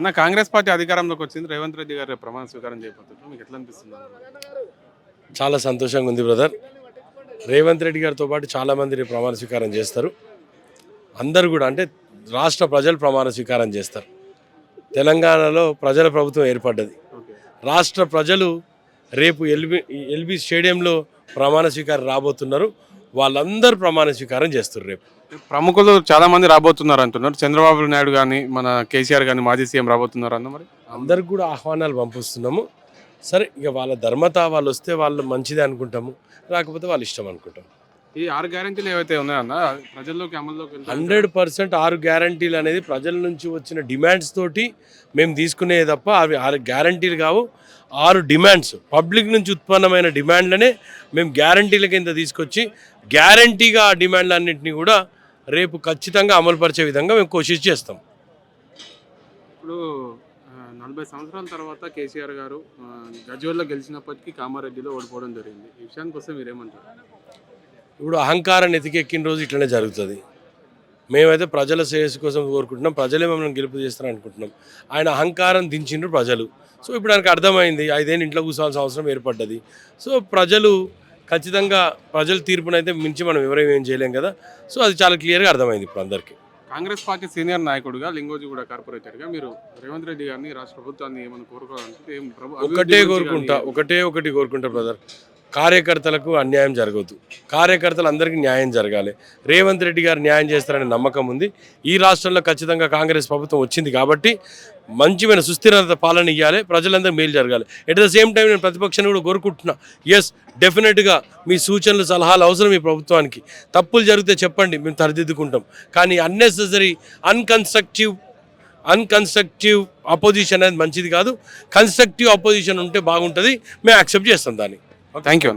అన్న కాంగ్రెస్ పార్టీ అధికారంలోకి వచ్చింది. రేవంత్ రెడ్డి గారు ప్రమాణ స్వీకారం చేయబోతున్నారు. మీకు ఎట్లా అనిపిస్తుంది? చాలా సంతోషంగా ఉంది బ్రదర్. రేవంత్ రెడ్డి గారితో పాటు చాలామంది ప్రమాణ స్వీకారం చేస్తారు. అందరూ కూడా అంటే రాష్ట్ర ప్రజలు ప్రమాణ స్వీకారం చేస్తారు. తెలంగాణలో ప్రజల ప్రభుత్వం ఏర్పడ్డది. రాష్ట్ర ప్రజలు రేపు ఎల్బి ఎల్బి స్టేడియంలో ప్రమాణ స్వీకారం రాబోతున్నారు. వాళ్ళందరూ ప్రమాణ స్వీకారం చేస్తారు రేపు. ప్రముఖులు చాలా మంది రాబోతున్నారు అంటున్నారు. చంద్రబాబు నాయుడు కానీ మన కేసీఆర్ కానీ మాజీ సీఎం రాబోతున్నారు అన్న మరి? అందరికి కూడా ఆహ్వానాలు పంపిస్తున్నాము. సరే ఇక వాళ్ళ ధర్మత వాళ్ళు వస్తే వాళ్ళు మంచిదే అనుకుంటాము. రాకపోతే వాళ్ళ ఇష్టం అనుకుంటాం ఈ ఆరు గ్యారెంటీలు ఏవైతే ఉన్నాయన్న ప్రజల్లోకి అమల్లోకి హండ్రెడ్ పర్సెంట్ ఆరు గ్యారంటీలు అనేది ప్రజల నుంచి వచ్చిన డిమాండ్స్ తోటి మేము తీసుకునేది తప్ప అవి ఆరు గ్యారంటీలు కావు. ఆరు డిమాండ్స్ పబ్లిక్ నుంచి ఉత్పన్నమైన డిమాండ్లనే మేము గ్యారంటీల కింద తీసుకొచ్చి గ్యారంటీగా ఆ డిమాండ్లన్నింటినీ కూడా రేపు ఖచ్చితంగా అమలుపరిచే విధంగా మేము కోషిష్ చేస్తాం. ఇప్పుడు నలభై సంవత్సరాల తర్వాత కేసీఆర్ గారు గజ్వేల్లో గెలిచినప్పటికీ కామారెడ్డిలో ఓడిపోవడం జరిగింది. ఈ విషయానికి వస్తే మీరేమంటారు? ఇప్పుడు అహంకారాన్ని ఎతికెక్కిన రోజు ఇట్లనే జరుగుతుంది. మేమైతే ప్రజల శ్రేయస్సు కోసం కోరుకుంటున్నాం. ప్రజలే మమ్మల్ని గెలుపు చేస్తారని అనుకుంటున్నాం. ఆయన అహంకారం దించిండ్రు ప్రజలు. సో ఇప్పుడు ఆయనకు అర్థమైంది ఐదేళ్ళు ఇంట్లో కూర్చోవాల్సిన అవసరం ఏర్పడ్డది. సో ప్రజలు ఖచ్చితంగా ప్రజల తీర్పునైతే మించి మనం ఎవరేం ఏం చేయలేం కదా. సో అది చాలా క్లియర్గా అర్థమైంది ఇప్పుడు అందరికీ. కాంగ్రెస్ పార్టీ సీనియర్ నాయకుడిగా లింగోజిగూడ కార్పొరేటర్గా మీరు రేవంత్ రెడ్డి గారిని రాష్ట్ర ప్రభుత్వాన్ని ఏమైనా కోరుకోవాలంటే ఒకటే కోరుకుంటా ఒకటే ఒకటి కోరుకుంటా బ్రదర్. కార్యకర్తలకు అన్యాయం జరగదు కార్యకర్తలు అందరికీ న్యాయం జరగాలి. రేవంత్ రెడ్డి గారు న్యాయం చేస్తారనే నమ్మకం ఉంది. ఈ రాష్ట్రంలో ఖచ్చితంగా కాంగ్రెస్ ప్రభుత్వం వచ్చింది కాబట్టి మంచిమైన సుస్థిరత పాలన ఇవ్వాలి ప్రజలందరూ మేలు జరగాలి. ఎట్ ద సేమ్ టైం నేను ప్రతిపక్షాన్ని కూడా కోరుకుంటున్నా. ఎస్ డెఫినెట్గా మీ సూచనలు సలహాలు అవసరం ఈ ప్రభుత్వానికి. తప్పులు జరిగితే చెప్పండి మేము సరిదిద్దుకుంటాం. కానీ అన్నెసెసరీ అన్కన్స్ట్రక్టివ్ అన్కన్స్ట్రక్టివ్ అపోజిషన్ అనేది మంచిది కాదు. కన్స్ట్రక్టివ్ అపోజిషన్ ఉంటే బాగుంటుంది. మేము యాక్సెప్ట్ చేస్తాం దాన్ని. Thank you.